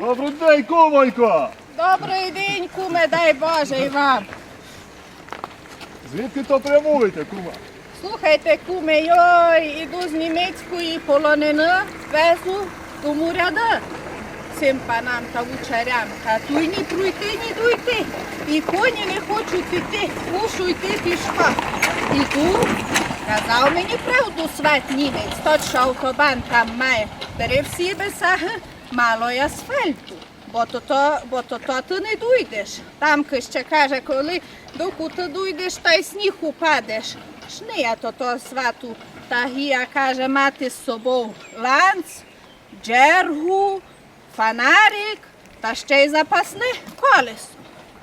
Добрий день, кумонько! Добрий день, куме, дай Боже і вам. Звідки то прямуєте, кума? Слухайте, куме, я іду з німецької полонини, везу до муряда. Цим панам та вучарям. Та туй ні пройти, ні дойти. І коні не хочуть іти, мушу йти пішка. Іду, казав мені правду сват німець, тот, що автобан там має. Бери всі бесаги, мало й асфальту. Бо то, то, бо то, то ти не дойдеш. Там ще каже, коли доку ти дойдеш, та й сніг упадеш. Шния то то свату. Та гія каже мати з собою ланц, джергу, фонарик та ще й запасне колесо.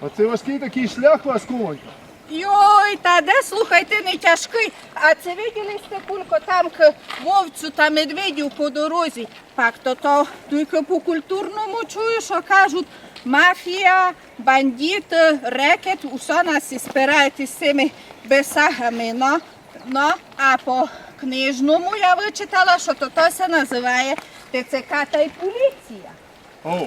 А це важкий такий шлях вас, кумонько? Йой, та де слухайте, не тяжкий. А це виділи стекулько там к вовцю та медведю по дорозі. Пак то то тільки по культурному чую, що кажуть, мафія, бандити, рекет, усе нас і спирають із цими бесагами. Ну, ну, а по книжному я вичитала, що то, то се називає ТЦК та й поліція. О,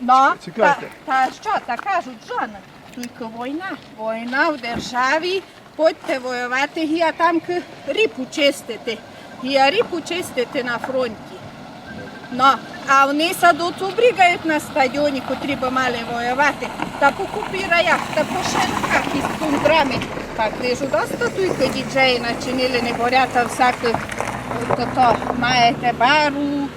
Ну, та, Чекайте. та що, та кажуть, жона, тільки війна. Війна в державі, ходьте воювати, гія там ріпу чистити. Гія ріпу чистити на фронті. Ну, а вони садуть убригають на стадіоні, котрі би мали воювати. Та по купіраях, та по шинках із тундрами. Так, лежу доста тільки діджеї начинили, не борята всяке, то, то маєте бару,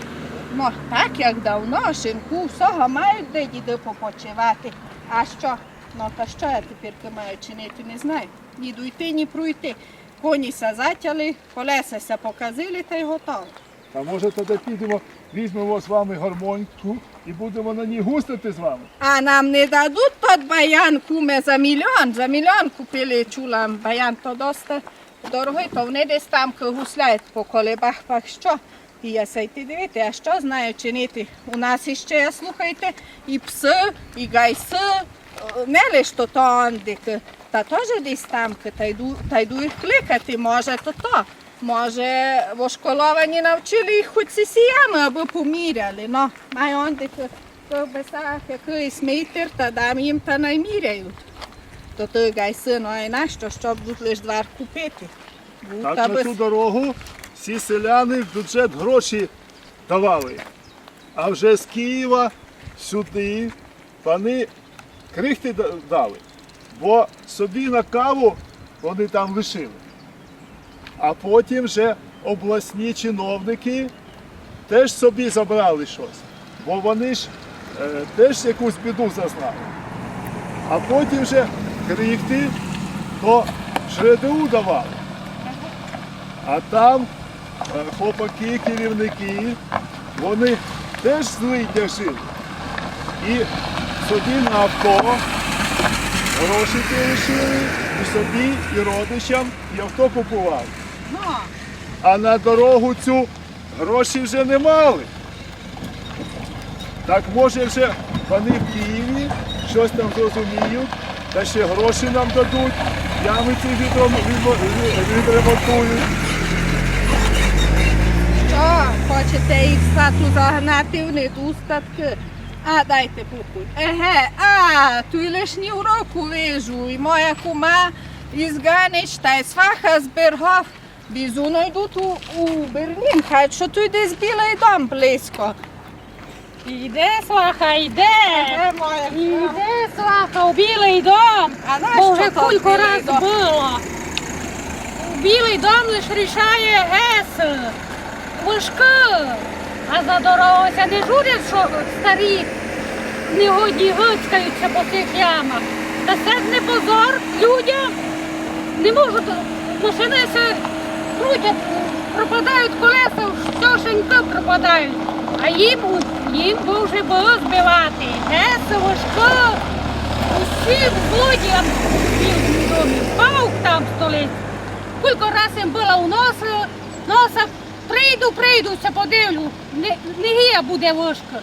Ну, так як давно, шинку, всього мають де діди попочивати. А що? Ну та що я тепер маю чинити, не знаю. Ні дойти, ні пройти. Коні ся затяли, колеса ся показили та й готово. а може тоді підемо, візьмемо з вами гармоньку і будемо на ній густити з вами. А нам не дадуть тот баян куме за мільйон. За мільйон купили чулам баян, то доста дорогий, то вони десь там гусляють по колебах, пак що. І я сайти дивити, а що знаю чинити. У нас іще, слухайте, і пси, і гайси, не лиш то то та теж десь там, та йду, та йду їх кликати, може то то. Може, вошколовані навчили їх хоч сісіями, аби поміряли. Ну, маю ондик, то бесах, якийсь мітер, та дам їм та найміряють. То той гайси, ну і нащо, щоб тут лиш двар купити. Бу, Так та на без- цю дорогу всі селяни в бюджет гроші давали. А вже з Києва сюди пани крихти дали, бо собі на каву вони там лишили. А потім вже обласні чиновники теж собі забрали щось, бо вони ж е, теж якусь біду зазнали. А потім вже крихти то ЖРДУ давали. А там е, хлопаки, керівники, вони теж злидня жили. І на авто гроші ті лишили, і собі, і родичам, і авто купували. А на дорогу цю гроші вже не мали. Так може вже вони в Києві щось там зрозуміють, та ще гроші нам дадуть, ями ці відремонтують. що, хочете їх в стату загнати в недостатки? А дайте пукуй. Еге, а, tu лишні уроку вижу, і моя кума із Ганич та із Фаха з Бергов. Бізуно йдуть у, у Берлін, хай що тут десь білий дом близько. Іде, сваха, йде. Моя кума. Іде, сваха, у білий дом. А нащо Бо вже то кілька білий раз дом? було. Білий дом лиш рішає С. Важко. А за дорогося не журять, що старі негодні гицькаються по цих ямах. Та це не позор людям. Не можуть, машини се крутять, пропадають колеса, щошеньки пропадають. А їм, їм дуже було збивати. Геси, важко. Усім людям в домі. Паук там столиці. Кілька разів їм було у носа, носа прийду, прийдуся, подивлю. Не, буде важко.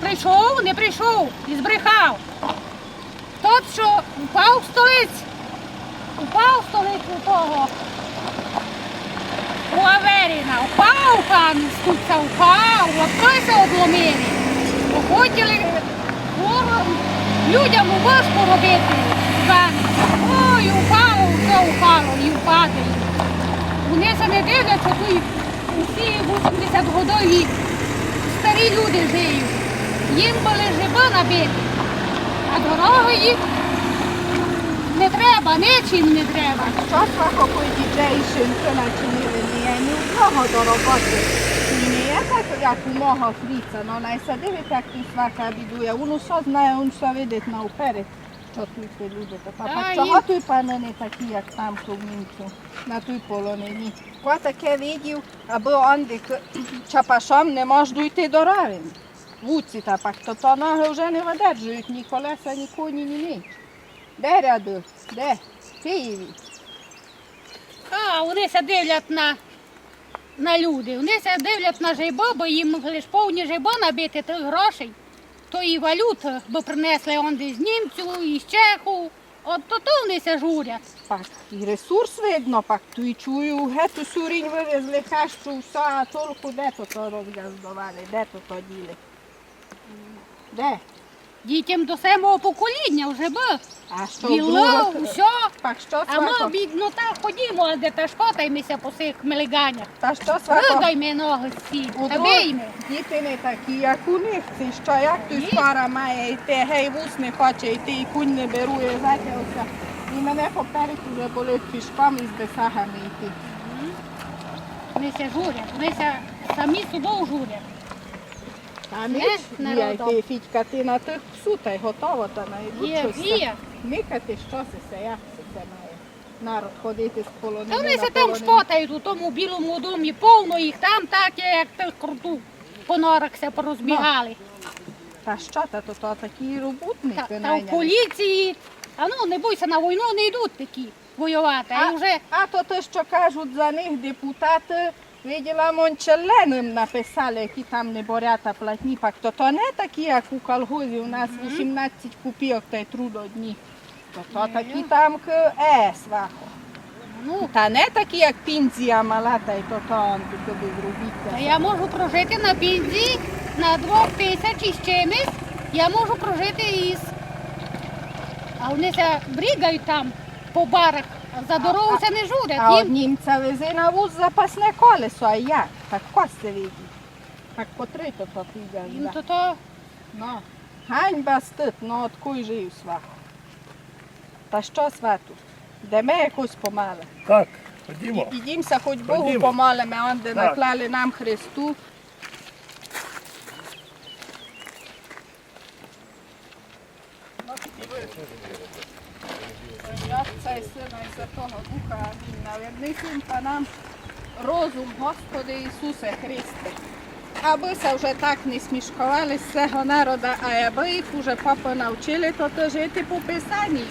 Прийшов, не прийшов і збрехав. Тот, що упав в столиці, упав в столицю того. У Аверіна, упав пан, упав, от той се. Хотіли людям важко робити. Ой, упало, все упало і впаде. Вони се не дивлять, що тут усі 80 годові старі люди живуть. Їм були жиба набити, а дороги їх не треба, нічим не треба. Що свахо дітей шинки начинили, ні у кого до роботи. І так, як мого фріца, но най се дивить, як тут свака бідує. Воно що знає, он що видить наперед, що тут люди. Та Та, пак їм- чого той пане не такі, як там у Мінцю, на той полонині. Кого таке видів, аби он дик чапашом не може дойти до равен. Вуці та пак, то то ноги вже не видержують, ні колеса, ні коні, ні ніч. Де ряду? Де? Києві. А вони се дивлять на, на люди. Вони се дивлять на жайбо, бо їм лиш повні жайбо набити тих грошей. То і валют бо принесли он з німцю, і з чеху. От то то вони ся журять. Пак і ресурс видно, пак ту і чую, гету сурінь вивезли хащу, все, а толку де то то розгаздували, де то то діли. Де? Дітям до самого покоління вже би. А що Діло, було? все. Пак що А ми свахо? бідно так ходімо, а де та шкотаймося по цих мелиганях. Та що свахо? Ригаймо ноги всі, та биймо. Діти не такі, як у них. Це що, як Ні. скоро має йти, гей, вус не хоче йти, і кунь не берує, затягався. І мене поперед уже болить пішком і з бесагами йти. Вони се журять, вони се самі собою журять. А ніч, народом. ти, на тих псу, та й готово, та Є, найбільше. є. Никати, що це як це це має. Народ ходити з полонини Та вони на се там полонину. шпотають у тому білому домі, повно їх там так, як тих круту. По норах се порозбігали. Та що, та то, то такі Та, роботники та в найняли. поліції. А ну не бойся, на війну не йдуть такі воювати. А А, вже а то те, що кажуть за них депутати, виділа Мончеленим написали, які там не борята платні, пак то то не такі, як у колгозі, у нас 18 копійок та й трудодні. То то такі там к е, свахо. ну, Та не такі, як пінзія мала, та й то то он тобі та зробити. я можу прожити на пензії на двох тисяч із чимось. Я можу прожити із. А вони се бригають там по барах, за дорогу се не журять. А Їм німця везе на вуз запасне колесо, а як? Так кости виді. Так по три то то їм да. то то Ну, ганьба стид, ну от куй жив свахо. Та що свату? Деме якось помали. Так, ходімо. Підімося, хоч Богу Ходімо. помолимо, он де наклали нам Христу. Па нам розум, Господи Ісусе Христе. Аби се вже так не смішкували з цього народу, а аби їх вже папа навчили, то то жити по Писанню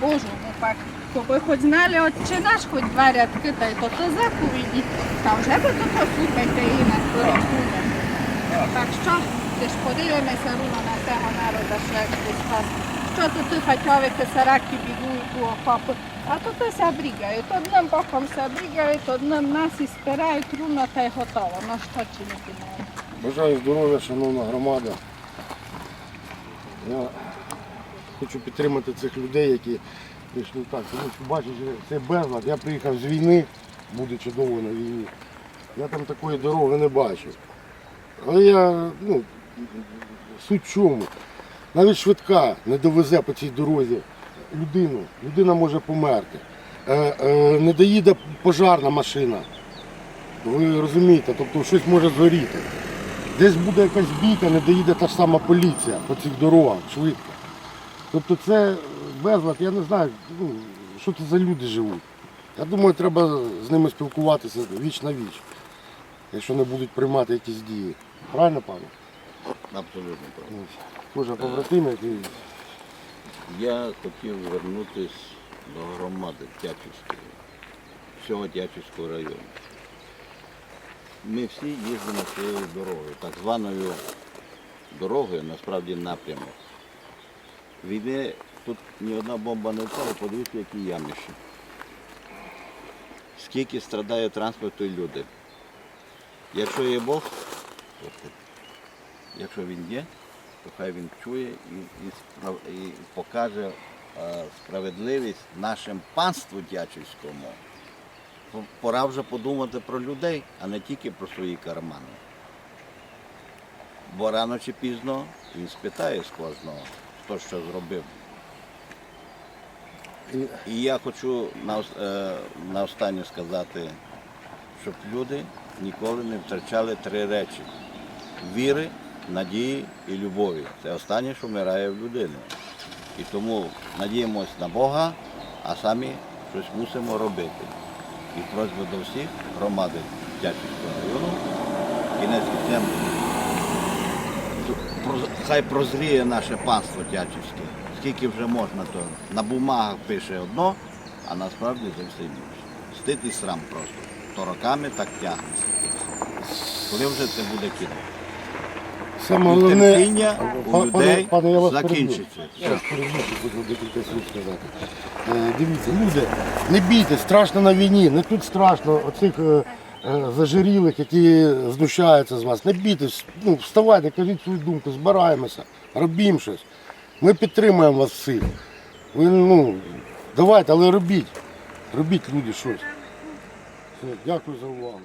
Божому. Пак, коби хоч знали, отче наш хоч два рядки, та й то то заповіді, та вже би то то слухайте і нас порахує. Так що, ти ж подивимося руно на цього народу, що як Христос. Що тут ти сараки бігують у окопи, а то ти ся бригають, одним боком ся бригають, одним нас і спирають руно та й готово. Ну що чинити маємо? Бажаю здоров'я, шановна громада. Я хочу підтримати цих людей, які прийшли так. Тому що бачиш, це безлад. Я приїхав з війни, будучи довго на війні. Я там такої дороги не бачив. Але я, ну, суть чому. Навіть швидка не довезе по цій дорозі людину. Людина може померти. Е, е, не доїде пожарна машина. Ви розумієте, тобто щось може згоріти. Десь буде якась бійка, не доїде та ж сама поліція по цих дорогах швидко. Тобто це безлад, я не знаю, ну, що це за люди живуть. Я думаю, треба з ними спілкуватися віч на віч, якщо не будуть приймати якісь дії. Правильно, пане? Абсолютно правильно. Кожа побратим, який Я хотів вернутися до громади Тячівської, всього Тячівського району. Ми всі їздимо цією дорогою, так званою дорогою, насправді напрямок. Війни тут ні одна бомба не впала, подивіться, які яміші. Скільки страдає транспорту і люди. Якщо є Бог, якщо він є, то хай він чує і, і, справ- і покаже е, справедливість нашим панству дячівському. Пора вже подумати про людей, а не тільки про свої кармани. Бо рано чи пізно він спитає з кожного, хто що зробив. І- І я хочу е, наостаннє сказати, щоб люди ніколи не втрачали три речі: віри, надії і любові. Це останнє, що вмирає в людини. І тому надіємось на Бога, а самі щось мусимо робити. І просьба до всіх громади Дячівського району. Кінець кінцем хай прозріє наше панство Тячівське. Скільки вже можна, то на бумагах пише одно, а насправді зовсім інше. Стид і срам просто. То роками так тягнеться. Коли вже це буде кіно? Саме головне, терпіння у Па- людей пане, я вас закінчиться. хочу декілька слів сказати. Е, Дивіться, люди, не бійтесь, страшно на війні, не тут страшно оцих е, е, зажирілих, які знущаються з вас. Не бійтесь, ну, вставайте, кажіть свою думку, збираємося, робімо щось. Ми підтримуємо вас всіх. Ви, ну, давайте, але робіть. Робіть люди щось. Все, дякую за увагу.